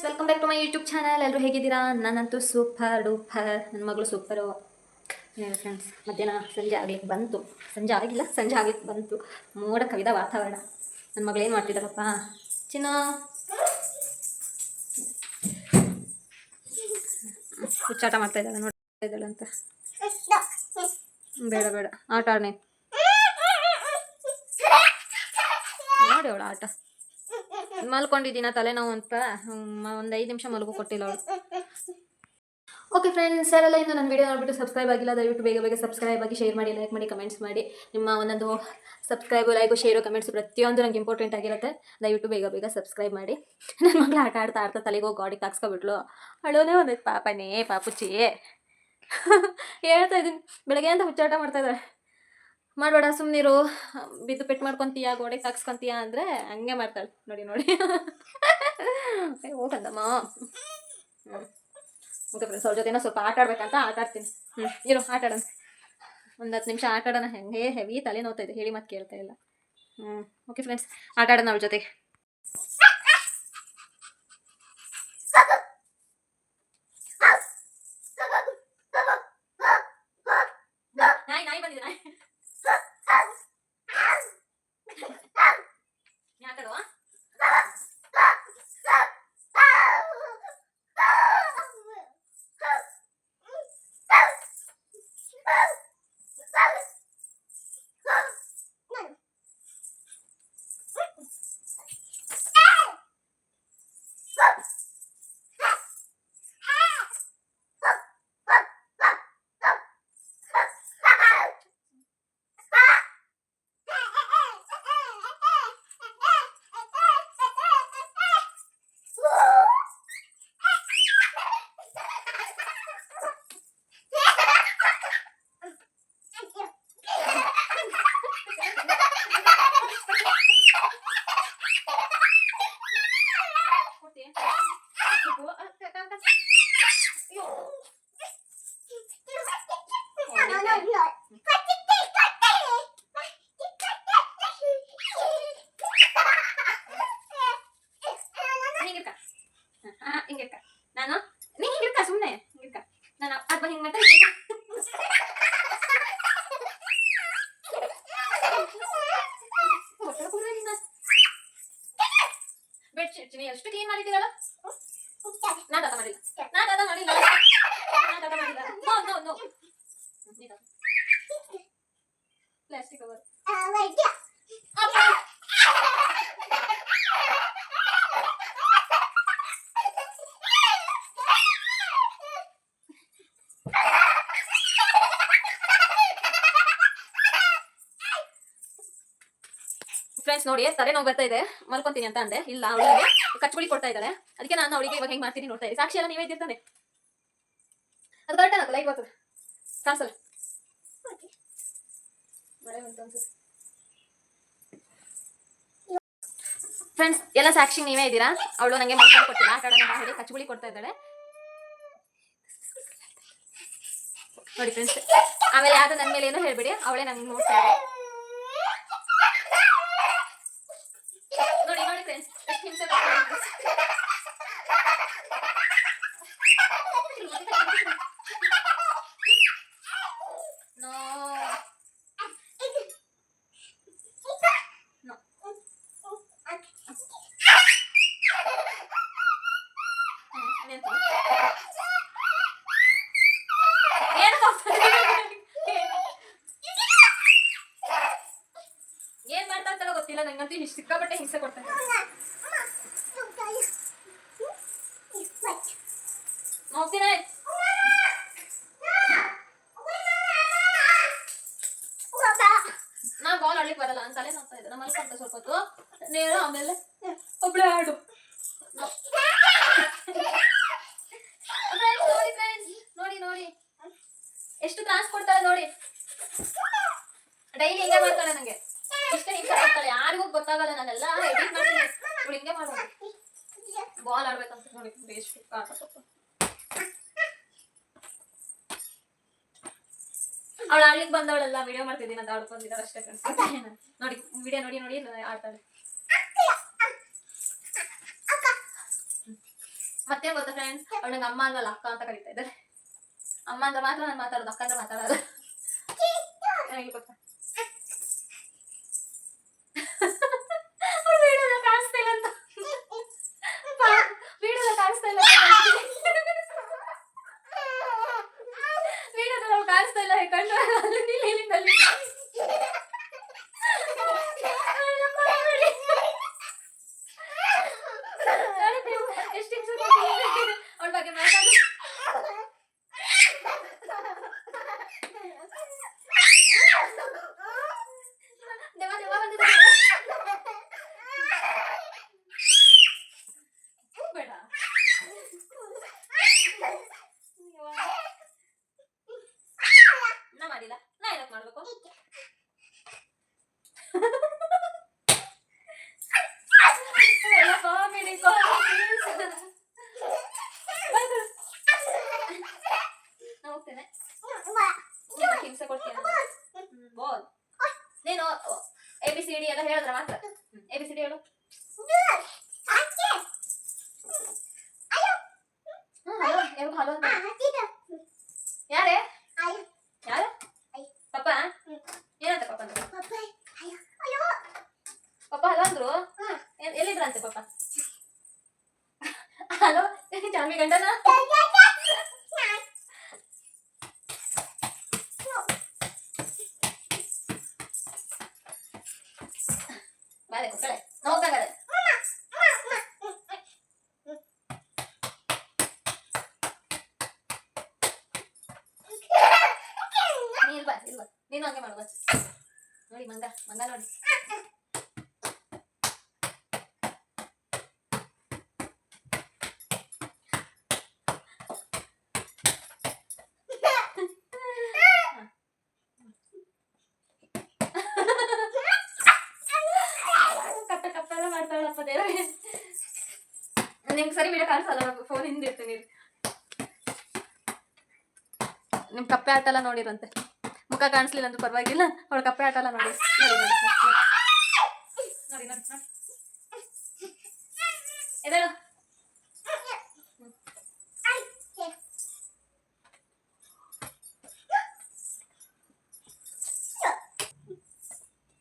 Friends welcome back to my YouTube channel ಎಲ್ಲರೂ ಹೇಗಿದ್ದೀರಾ? ನಾನಂತೂ ಸೂಪರ್ ಡೂಪರ್ ನನ್ನ ಮಗಳು ಸೂಪರು ಫ್ರೆಂಡ್ಸ್ ಮಧ್ಯಾಹ್ನ ಸಂಜೆ ಆಗ್ಲಿಕ್ಕೆ ಬಂತು. ಸಂಜೆ ಆಗಿಲ್ಲ, ಸಂಜೆ ಆಗ್ಲಿಕ್ಕೆ ಬಂತು. ಮೋಡ ಕವಿದ ವಾತಾವರಣ. ನನ್ನ ಮಗಳು ಏನು ಮಾಡ್ತಿದ್ದಾರಪ್ಪ ಚಿನ್ನ. ಹುಚ್ಚಾಟ ಮಾಡ್ತಾ ಇದ್ದಾಳೆ, ನೋಡ್ತಾ ಇದ್ದಾಳೆ ಅಂತ. ಬೇಡ ಬೇಡ. ಆಟ ಆಡ್ನೇ. ನೋಡಿ ಅವಳು ಆಟ. ಮಲ್ಕೊಂಡಿದ್ದೀನ ತಲೆನೋವು ಅಂತ. ಒಂದು ಐದು ನಿಮಿಷ ಮಲಗು ಕೊಟ್ಟಿಲ್ಲ ಅವಳು. ಓಕೆ ಫ್ರೆಂಡ್ಸ್ ಎಲ್ಲ ಇನ್ನು ನನ್ನ ವೀಡಿಯೋ ನೋಡ್ಬಿಟ್ಟು ಸಬ್ಸ್ಕ್ರೈಬ್ ಆಗಿಲ್ಲ, ದಯವಿಟ್ಟು ಬೇಗ ಬೇಗ ಸಬ್ಸ್ಕ್ರೈಬ್ ಆಗಿ ಶೇರ್ ಮಾಡಿ ಲೈಕ್ ಮಾಡಿ ಕಮೆಂಟ್ಸ್ ಮಾಡಿ. ನಿಮ್ಮ ಒಂದೊಂದು ಸಬ್ಸ್ಕ್ರೈಬ್ ಲೈಕು ಶೇರು ಕಮೆಂಟ್ಸ್ ಪ್ರತಿಯೊಂದು ನಂಗೆ ಇಂಪಾರ್ಟೆಂಟ್ ಆಗಿರುತ್ತೆ. ದಯವಿಟ್ಟು ಬೇಗ ಬೇಗ ಸಬ್ಸ್ಕ್ರೈಬ್ ಮಾಡಿ. ನನ್ನ ಮಗಳು ಆಟ ಆಡ್ತಾ ಆಡ್ತಾ ತಲೆಗೆ ಹೋಗಿ ಗಾಡಿ ಹಾಕ್ಸ್ಕೊಬಿಟ್ಲು ಅಳೋನೇ ಒಂದೈತೆ ಪಾಪನೇ, ಪಾಪುಚ್ಚಿ. ಹೇಳ್ತಾ ಇದ್ದೀನಿ. ಬೆಳಗ್ಗೆ ಅಂತ ಹುಚ್ಚಾಟ ಮಾಡ್ತಾ ಇದ್ದಾಳೆ ಮಾಡಬೇಡ ಸುಮ್ಮನಿರು ಬಿದ್ದು ಪೆಟ್ಟು ಮಾಡ್ಕೊತೀಯ, ಗೋಡೆಗೆ ಹಾಕ್ಸ್ಕೊಂತೀಯ ಅಂದರೆ ಹಂಗೆ ಮಾಡ್ತಾಳೆ. ನೋಡಿ ನೋಡಿ. ಹೋಗಂದಮ್ಮ. ಹ್ಞೂ ಓಕೆ ಫ್ರೆಂಡ್ಸ್ ಅವ್ರ ಜೊತೆನೋ ಸ್ವಲ್ಪ ಆಟ ಆಡ್ಬೇಕಂತ ಆಟ ಆಡ್ತೀನಿ. ಹ್ಞೂ ಇರು, ಆಟ ಆಡೋಣ. ಒಂದು ಹತ್ತು ನಿಮಿಷ ಆಟ ಆಡೋಣ. ಹೆಂಗೆ ಹೆವಿ ತಲೆ ನೋತಾ ಇದೆ. ಹೇಳಿ ಮತ್ತೆ ಕೇಳ್ತಾ ಇಲ್ಲ. ಹ್ಞೂ ಓಕೆ ಫ್ರೆಂಡ್ಸ್ ಆಟ ಆಡೋಣ ಅವ್ರ ಜೊತೆಗೆ. ಬೆಡ್ಶೀಟ್ ನೀ ಎಷ್ಟು ಕ್ಲೀನ್ ಮಾಡಿದ್ದೀರಲ್ಲ ನಾ ದಾದ ಮಾಡಿಲ್ಲ. ನಾನು ದಾದ ಮಾಡಿಲ್ಲ. ನಾನು ದಾದ ಮಾಡಿಲ್ಲ. No no no plastic cover friends ನೋಡಿ ತಲೆ ನೋವು ಬರ್ತಾ ಇದೆ. ಮಲ್ಕೊಂತೀನಿ ಅಂತ ಅಂದೆ. ಇಲ್ಲ ಅವಳಿಗೆ ಕಚ್ಚುಳಿ ಕೊಡ್ತಾ ಇದ್ದಾಳೆ. ಅದಕ್ಕೆ ನಾನು ಅವಳಿಗೆ ಇವಾಗ ಹೆಂಗ್ ಮಾಡ್ತೀನಿ ನೋಡ್ತಾ ಇದ್ದೀನಿ. ಸಾಕ್ಷಿ ಎಲ್ಲ ನೀವೇ ಇದ್ದಿರ್ತಾನೆ ಅದು ಕರೆಕ್ಟ್ ಲೈಕ್ ಲೈಟ್ ಬರ್ತದೆ ಕಾಣಿಸಲ್ಲ ಫ್ರೆಂಡ್ಸ್ ಎಲ್ಲ ಸಾಕ್ಷಿ ನೀವೇ ಇದ್ದೀರಾ? ಅವಳು ನಂಗೆ ಮಲ್ಕೊಂಡು ಕೊಟ್ಟಿಲ್ಲ. ಆ ಕಡೆ ಹೇಳಿ ಕಚ್ಚುಳಿ ಕೊಡ್ತಾ ಇದ್ದಾಳೆ. ನೋಡಿ ಫ್ರೆಂಡ್ಸ್ ಆಮೇಲೆ ಯಾರು ನನ್ನ ಮೇಲೆ ಏನೋ ಹೇಳ್ಬೇಡಿ. ಅವಳೇ ನಂಗೆ ನೋಡ್ತಾ ಇದ್ದಾಳೆ ನೋಡಿ ನೋಡಿ ಫ್ರೆಂಡ್ಸ್ ಎಷ್ಟು ಹಿಂಸೆ ನೋ ನೋ ಏನ್ ಮಾಡ್ತಾ ಇರ್ತಾರೋ ಗೊತ್ತಿಲ್ಲ ನಂಗಂತೂ ಇಷ್ಟು ಸಿಕ್ಕಾಪಟ್ಟೆ ಹಿಂಸೆ ಕೊಡ್ತಾ ಹೋಗ್ತೀನ ನಾ ಬಾಲ್ ಆಡ್ಲಿಕ್ಕೆ ಬರಲ್ಲ ಅಂತ ತಲೆ ನೋಡ್ತಾ ಇದ್ದೆ ನಮ್ಮ ಮಲ್ಕೊಂತ ಸ್ವಲ್ಪ ಹೊತ್ತು. ನೇರ ಆಮೇಲೆ ಒಬ್ಳೆ ಆಡು. ನೋಡಿ ನೋಡಿ ಎಷ್ಟು ಕ್ಲಾಸ್ ಕೊಡ್ತಾರೆ ನೋಡಿ. ಡೈಲಿ ಹಿಂಗೆ ಮಾಡ್ತಾಳೆ ನಂಗೆ. ಇಷ್ಟೇ ಹಿಂಗೆ ಮಾಡ್ತಾಳೆ ಯಾರಿಗೂ ಗೊತ್ತಾಗಲ್ಲ ನಾನೆಲ್ಲ. ಎಡಿಟ್ ಮಾಡ್ತೀನಿ. ಇವಳು ಹಿಂಗೆ ಮಾಡೋದು ಬಾಲ್ ಆಡ್ಬೇಕಂತ ನೋಡಿ ಎಷ್ಟು ಆಟ ಅವಳು ಆಗ್ಲಿಕ್ಕೆ ಬಂದವಳೆಲ್ಲ ವಿಡಿಯೋ ಮಾಡ್ತಿದ್ದೀನಿ ಅಂತ ಅವಳು ಬಂದಿದ್ದಾರೆ ಅಷ್ಟೇ. ನೋಡಿ ವಿಡಿಯೋ ನೋಡಿ ನೋಡಿ ಆಡ್ತಾಳೆ. ಮತ್ತೆ ಗೊತ್ತಾ ಫ್ರೆಂಡ್ಸ್ ಅವಳು ನಂಗೆ ಅಮ್ಮ ಅಲ್ಲ ಅಕ್ಕ ಅಂತ ಕರೀತಾ ಇದ್ದಾರೆ ಅಮ್ಮ ಅಂದ್ರೆ ಮಾತ್ರ ನಾನು ಮಾತಾಡೋದು ಅಕ್ಕ ಅಂದ್ರೆ ಮಾತಾಡೋದು ಗೊತ್ತಾ? ಕಾಣಿಸ್ತಾ ಇಲ್ಲ ಅಂತ. ವಿಡಿಯೋದಲ್ಲಿ ಕಾಣಿಸ್ತಾ ಇಲ್ಲ ವಿಡಿಯೋದಲ್ಲಿ ಅವ್ಳು ಕಾಣಿಸ್ತಾ ಇಲ್ಲ ಕಣ್ಣು ಅಲ್ಲಿಂದ ಇಲ್ಲಿ, ಇಲ್ಲಿಂದ ಅಲ್ಲಿ. ಅವ್ಳನ್ನ ಮಾಡ್ಬೇಡಿ. ನೋಡಿ ನೀವು ಎಷ್ಟು ಹಿಂಸೆ ಕೊಡ್ತೀರಿ. ಅವ್ಳ ಬಗ್ಗೆ ಮಾತಾಡಿ ದೆವ್ವ ದೆವ್ವ ಬಂದಿದೆ ಬೇಡ ನಾ ಮಾಡಿಲ್ಲ. ನಾ ಏನಕ್ಕೆ ಮಾಡಬೇಕು? ಕಾಮಿಡಿ ಹೋಗ್ತೇನೆ. ಹಿಂಸೆ ಕೊಡ್ತೀಯ? ಬೋಲ್. ನೀನು ಎ ಎಲ್ಲ ಹೇಳಿದ್ರೆ ಮಾತ್ರ. ಎ ಬಿ ಸಿ ಡಿ ಹೇಳು. ಹಲೋ ಹಲೋ ಅಂತ ಯಾರೇ ಯಾರು ಪಪ್ಪ ಏನಂತ ಪಪ್ಪ ಅಂದ್ರು ಪಪ್ಪ ಹಲೋ ಅಂದ್ರು ಏನ್- ಎಲ್ಲಿದ್ರಂತೆ ಪಪ್ಪ ಹಲೋ ಜಾನ್ವಿ ಗಂಡನ ಬಾರೆ ಮಕ್ಕಳೇ ನೋಡ್ತಾಗದೆ ನೀನ್ ಬಾ ಇಲ್ವಾ ನೀನು ಹಂಗೆ ಮಾಡುವ ನೋಡಿ ಮಂಗ ಮಂಗ ನೋಡಿ ಕಪ್ಪ ಕಪ್ಪ ಎಲ್ಲ ಮಾಡ್ತಾಳಪ್ಪ ದೇವ್ರೆ ನಿಮ್ಗೆ ಸರಿ ಬಿಡ ಕಾಣಿಸಲ್ಲ ಫೋನ್ ಫೋನ್ ಹಿಂದಿರ್ತೀನಿ ನಿಮ್ ಕಪ್ಪೆ ಆಟ ಎಲ್ಲ ನೋಡಿರಂತೆ. ಮುಖ ಕಾಣಿಸ್ಲಿಲ್ಲ ಅಂದ್ರೆ ಪರವಾಗಿಲ್ಲ. ಅವಳ ಕಪ್ಪೆ ಆಟ ಎಲ್ಲ ನೋಡಿ. ನೋಡಿ ನೋಡಿ ನೋಡಿ ಎದ್ದೇಳು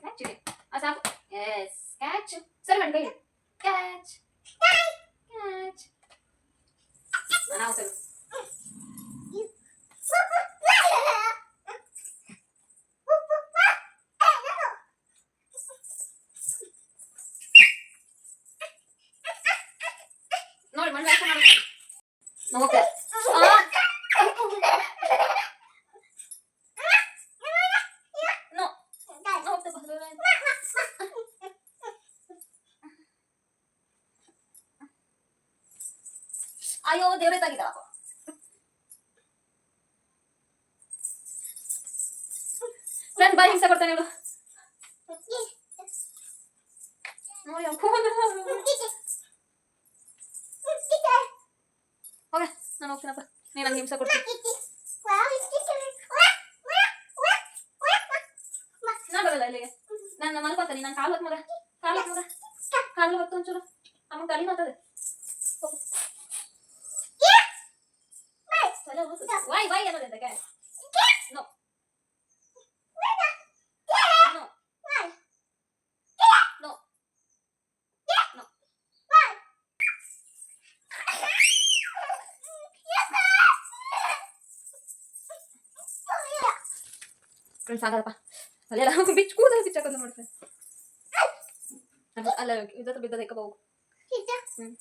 ಕ್ಯಾಚ್ ಇದೆ ಆ ಸಾಕು ಎಸ್ ಕ್ಯಾಚ್ ಸರಿ ಮಾಡಿ ಕೈ ಕ್ಯಾಚ್ ಕ್ಯಾಚ್ ನಾವು ಸರಿ ನೋಡಿ ಮಣ್ಣು ಹಾಕಿ ಮಾಡಿ ನೋಕೆ ನೋ ಹೋಗ್ತಾ ಅಯ್ಯೋ ದೇವ್ರೆ ತಾಗಿದ್ದಾಳಪ್ಪ ಫ್ರೆಂಡ್ ಬಾಯ್ ಹಿಂಸೆ ಕೊಡ್ತಾನೆ ಇವಳು ಹೋಗ ನಾನು ಹೋಗ್ತೀನಪ್ಪ ನೀನು ನಂಗೆ ಹಿಂಸೆ ಕೊಡ್ತೀನಿ ನಾನು ಬರಲ್ಲ ಇಲ್ಲಿಗೆ ನಾನು ಮಲ್ಕೋತೀನಿ ನಾನು ಕಾಲು ಹೊತ್ತು ಮಗ ಕಾಲು ಹೊತ್ತು ಮಗ ಕಾಲು ಹೊತ್ತು ಒಂಚೂರು ಅಮ್ಮ ತಲೆ ವಾಯ್ ವಾಯ್ ಅನ್ನೋದು ಎಂತಕ್ಕೆ no no no no friends ಆಗಲ್ಲಪ್ಪ ಅಲ್ಲೆಲ್ಲ ಬಿಚ್ಚು ಕೂದಲು ಬಿಚ್ಚಾಕೊಂಡು ನೋಡಿ ಫ್ರೆಂಡ್ಸ್ ಅಲ್ಲ ಇದ್ದತ್ರ ಬಿದ್ದದ ಇಕ್ಕ ಹೋಗು ಹ್ಮ್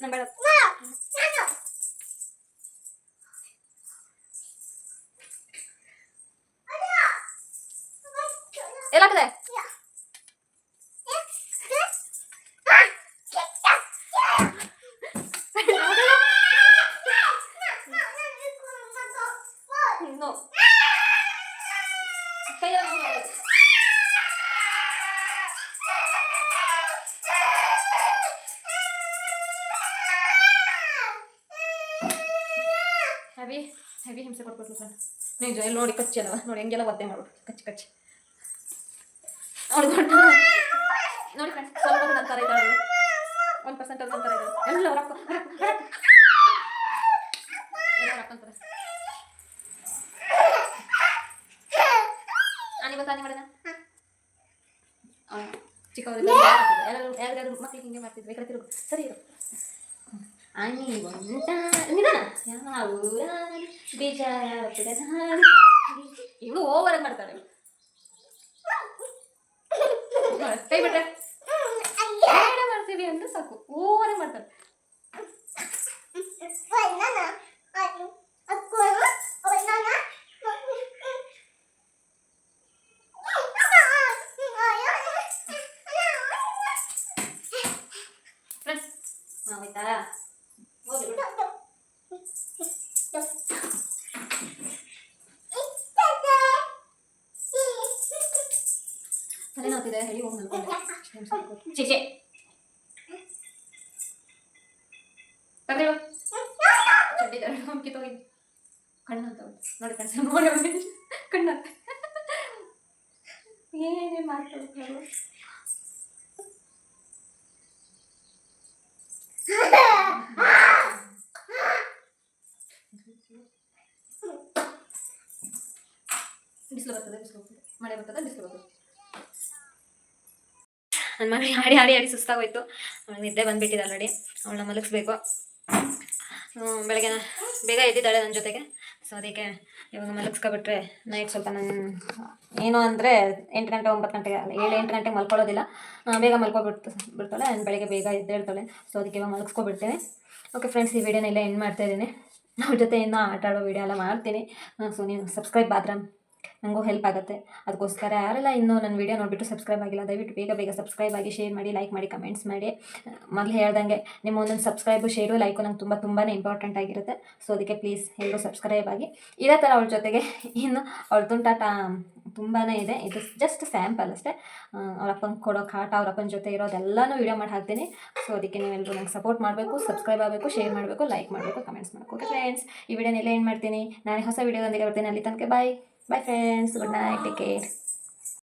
ನಾನು ಬೇಡ ಎಲ್ಲಾಕದೆ ನೋ ಕೈಯೆಲ್ಲ ನೋವು. ಹೆವಿ ಹೆವಿ ಹಿಂಸೆ ಕೊಟ್ಬಿಟ್ಲು ಸರ್ ನಿಜ ಇಲ್ಲಿ ನೋಡಿ ಕಚ್ಚಿ ಅಲ್ವ ನೋಡಿ ಹೆಂಗೆಲ್ಲ ಒದ್ದೆ ಮಾಡು ಕಚ್ಚಿ ಕಚ್ಚಿ ನೋಡಿ ನೋಡಿ ನೋಡಿ ಫ್ರೆಂಡ್ಸ್ ಸ್ವಲ್ಪ ನನ್ನ ಥರ ಇದ್ದಾಳೆ ಒಂದು ಪರ್ಸೆಂಟ್ ಸೆಂಟರ್ ಅಂತಾರೆ ಇದು. ಎಲ್ಲ ಅವ್ರ ಅಪ್ಪ- ಅವ್ರ ಅಪ್ಪ- ಅವ್ರ ಅಪ್ಪ. ಎಲ್ಲ ಅವ್ರ ಅಪ್ಪ ಅಂತಾರೆ. ಆನಿ ಬಂತ ಆನಿ ಮಾಡೋಣ ಚಿಕ್ಕವರು ಎಲ್ಲರೂ ಯಾರ್ಯಾರು ಮಕ್ಳಿಗೆ ಹಿಂಗೆ ಮಾಡ್ತಿದ್ರು ಈ ಕಡೆ ತಿರುಗು ಸರಿ ಇರು ಆನಿ ಬಂತ ನಿಧಾನ ಯಾವ ಬೀಜ ಇವಳು ಓವರ್ ಆಗಿ ಮಾಡ್ತಾಳೆ ಇವ್ಳು. ನೋಡು, ಕೈ ಬಿಟ್ರೆ ಮಾಡ್ತೀವಿ ಅಂದ್ರೆ ಸಾಕು. ಓವರ್ ಮಾಡ್ತಾಳೆ ತಲೆ ನೋತಿದೆ ಹೇಳಿ ಹೋಗಿ ಮಲ್ಕೊಂಡೆ? ಚೀಚೆ ಕಿತ್ತೋಗಿ. ಕಣ್ಣು ಅಂತ. ನೋಡಿ ಕಣ್ಸ ನೋಡಿ. ಕಣ್ಣು ಏನೇನು ಏನೇ ಮಾತಾಡ್ತಾರೆ ಬಿಸಿಲು ಬರ್ತದೆ ಬಿಸಿಲು ಬರ್ತದೆ. ಮಳೆ ಬರ್ತದೆ ಬಿಸಿಲು ಬರ್ತದೆ. ನನ್ನ ಮಗಳಿಗೆ ಹಾಡಿ ಹಾಡಿ ಹಾಡಿ ಸುಸ್ತಾಗೋಯ್ತು ಅವ್ಳಿಗೆ ನಿದ್ದೆ ಬಂದ್ಬಿಟ್ಟಿದೆ ಆಲ್ರೆಡಿ ಅವಳನ್ನ ಮಲಗಿಸ್ಬೇಕು. ಬೆಳಗ್ಗೆ ಬೇಗ ಎದ್ದಿದ್ದಾಳೆ ನನ್ನ ಜೊತೆಗೆ. ಸೊ ಅದಕ್ಕೆ ಇವಾಗ ಮಲಗಿಸ್ಕೊಬಿಟ್ರೆ ನೈಟ್ ಸ್ವಲ್ಪ ನಾನು ಏನು ಅಂದರೆ ಎಂಟು ಗಂಟೆ, ಒಂಬತ್ತು ಗಂಟೆಗೆ, ಅಲ್ಲ ಏಳು ಎಂಟು ಗಂಟೆಗೆ ಮಲ್ಕೊಳ್ಳೋದಿಲ್ಲ. ಬೇಗ ಮಲ್ಕೊಬಿಡ್ತು ಬಿಡ್ತಾಳೆ ನಾನು ಬೆಳಗ್ಗೆ ಬೇಗ ಎದ್ದೇಳ್ತಾಳೆ. ಸೊ ಅದಕ್ಕೆ ಇವಾಗ ಮಲಗಿಸ್ಕೊಬಿಡ್ತೇನೆ. ಓಕೆ ಫ್ರೆಂಡ್ಸ್ ಈ ವಿಡಿಯೋನೆಲ್ಲ ಎಂಡ್ ಮಾಡ್ತಾ ಇದ್ದೀನಿ. ಅವ್ರ ಜೊತೆ ಇನ್ನೂ ಆಟ ಆಡೋ ವಿಡಿಯೋ ಎಲ್ಲ ಮಾಡ್ತೀನಿ. ಸೊ ನೀವು ಸಬ್ಸ್ಕ್ರೈಬ್ ಆದ್ರೆ ನನಗೂ ಹೆಲ್ಪ್ ಆಗುತ್ತೆ. ಅದಕ್ಕೋಸ್ಕರ ಯಾರೆಲ್ಲ ಇನ್ನೂ ನನ್ನ ವಿಡಿಯೋ ನೋಡಿಬಿಟ್ಟು ಸಬ್ಸ್ಕ್ರೈಬ್ ಆಗಿಲ್ಲ, ದಯವಿಟ್ಟು ಬೇಗ ಬೇಗ ಸಬ್ಸ್ಕ್ರೈಬ್ ಆಗಿ ಶೇರ್ ಮಾಡಿ ಲೈಕ್ ಮಾಡಿ ಕಮೆಂಟ್ಸ್ ಮಾಡಿ. ಮೊದಲು ಹೇಳ್ದಂಗೆ ನಿಮ್ಮ ಒಂದೊಂದು ಸಬ್ಸ್ಕ್ರೈಬು ಶೇರು ಲೈಕು ನಂಗೆ ತುಂಬ ತುಂಬಾ ಇಂಪಾರ್ಟೆಂಟ್ ಆಗಿರುತ್ತೆ. ಸೊ ಅದಕ್ಕೆ ಪ್ಲೀಸ್ ಎಲ್ಲರೂ ಸಬ್ಸ್ಕ್ರೈಬ್ ಆಗಿ. ಇದೇ ಥರ ಅವಳ ಜೊತೆಗೆ ಇನ್ನು ಅವಳ ತುಂಟಾಟ ತುಂಬಾ ಇದೆ. ಇದು ಜಸ್ಟ್ ಸ್ಯಾಂಪಲ್ ಅಷ್ಟೇ. ಅವ್ರ ಅಪ್ಪನ ಕೊಡೋ ಕಾಟ, ಅವ್ರ ಜೊತೆ ಇರೋದೆಲ್ಲನೂ ವಿಡಿಯೋ ಮಾಡಿ ಹಾಕ್ತೀನಿ. ಸೊ ಅದಕ್ಕೆ ನೀವೆಲ್ಲರೂ ನಂಗೆ ಸಪೋರ್ಟ್ ಮಾಡಬೇಕು ಸಬ್ಸ್ಕ್ರೈಬ್ ಆಗಬೇಕು ಶೇರ್ ಮಾಡಬೇಕು ಲೈಕ್ ಮಾಡಬೇಕು ಕಮೆಂಟ್ಸ್ ಮಾಡಬೇಕು. ಓಕೆ ಫ್ರೆಂಡ್ಸ್ ಈ ವಿಡಿಯೋನೆಲ್ಲ ಏನು ಮಾಡ್ತೀನಿ. ನಾನು ಹೊಸ ವಿಡಿಯೋದೊಂದಿಗೆ ಬರ್ತೀನಿ. ಅಲ್ಲಿ ತನಕ bye bye friends good night take care